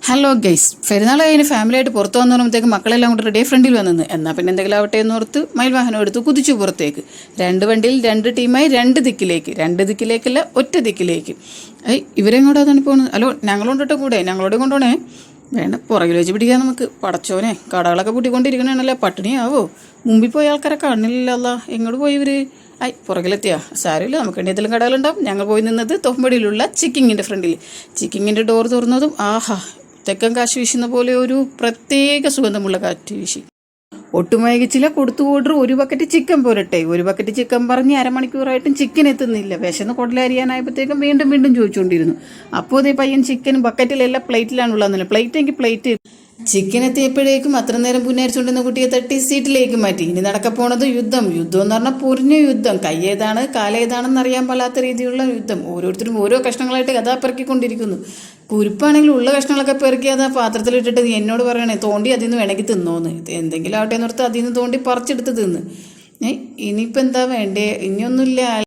Hello guys പെരുന്നാൾ കഴിഞ്ഞ് ഫാമിലിയായിട്ട് പുറത്ത് വന്നു പറയുമ്പോഴത്തേക്ക് മക്കളെല്ലാം കൂടെ റെഡി ഫ്രണ്ടിൽ വന്നത് എന്നാൽ പിന്നെ എന്തെങ്കിലും ആവട്ടെ എന്ന് ഓർത്ത് മയിൽ വാഹനം എടുത്ത് കുതിച്ചു പുറത്തേക്ക്. രണ്ട് വണ്ടിയിൽ രണ്ട് ടീമായി രണ്ട് ദിക്കിലേക്ക്. രണ്ട് ദിക്കിലേക്കല്ല ഒറ്റ ദിക്കിലേക്ക്. ഐ ഇവരെയും കൂടെ പോകുന്നത് ഹലോ ഞങ്ങളോണ്ടിട്ട് കൂടെ. ഞങ്ങളോട് കൊണ്ടുപോണേ വേണ്ട പുറകിൽ വെച്ച് പിടിക്കാൻ നമുക്ക്. പടച്ചോനെ കടകളൊക്കെ പൂട്ടിക്കൊണ്ടിരിക്കണേണല്ലേ പട്ടിണിയാവോ? മുമ്പിൽ പോയ ആൾക്കാരെ കാണില്ലല്ല എങ്ങോട്ട് പോയി ഇവർ ഐ പുറകിലെത്തിയാ. സാരമില്ല നമുക്ക് എന്തെങ്കിലും കടകളുണ്ടാവും. ഞങ്ങൾ പോയി നിന്നത് തൊമ്പടിയിലുള്ള ചിക്കിങ്ങിന്റെ ഫ്രണ്ടിൽ ചിക്കിങ്ങിന്റെ ഡോർ തുറന്നതും ആഹാ തെക്കൻ കാശ് വീശുന്ന പോലെ ഒരു പ്രത്യേക സുഗന്ധമുള്ള കാറ്റ് വീശി. ഒട്ടുമയകിച്ചില്ല കൊടുത്തു ഓർഡർ ഒരു ബക്കറ്റ് ചിക്കൻ പോരട്ടെ. ഒരു ബക്കറ്റ് ചിക്കൻ പറഞ്ഞ് അരമണിക്കൂറായിട്ടും ചിക്കൻ എത്തുന്നില്ല. വിശന്ന് കൊടലരിയാനായപ്പോഴത്തേക്കും വീണ്ടും വീണ്ടും ചോദിച്ചുകൊണ്ടിരുന്നു. അപ്പോൾ അതേ പയ്യൻ ചിക്കൻ ബക്കറ്റിലല്ല പ്ലേറ്റിലാണുള്ളതെന്നില്ല പ്ലേറ്റ് എങ്കിൽ പ്ലേറ്റ് ചിക്കൻ എത്തിയപ്പോഴേക്കും അത്ര നേരം പുന്നരിച്ചുകൊണ്ടിരുന്ന കുട്ടിയെ തട്ടി സീറ്റിലേക്ക് മാറ്റി. ഇനി നടക്കപ്പോണത് യുദ്ധം യുദ്ധം. എന്ന് പറഞ്ഞാൽ പൊരിഞ്ഞ യുദ്ധം. കയ്യേതാണ് കാലേതാണെന്ന് അറിയാൻ പാലാത്ത രീതിയിലുള്ള യുദ്ധം. ഓരോരുത്തരും ഓരോ കഷ്ണങ്ങളായിട്ട് കഥ പെറുക്കിക്കൊണ്ടിരിക്കുന്നു. കുരുപ്പാണെങ്കിൽ ഉള്ള കഷ്ണങ്ങളൊക്കെ പെറുക്കി അത് ആ പാത്രത്തിലിട്ടിട്ട് എന്നോട് പറയണേ തോണ്ടി അതിൽ നിന്ന് വേണമെങ്കിൽ തിന്നോന്ന്. എന്തെങ്കിലും ആവട്ടെ എന്നോർത്ത് അതിൽ നിന്ന് തോണ്ടി പറിച്ചെടുത്ത് തിന്ന്. ഇനിയിപ്പോൾ എന്താ വേണ്ടേ? ഇനിയൊന്നുമില്ല.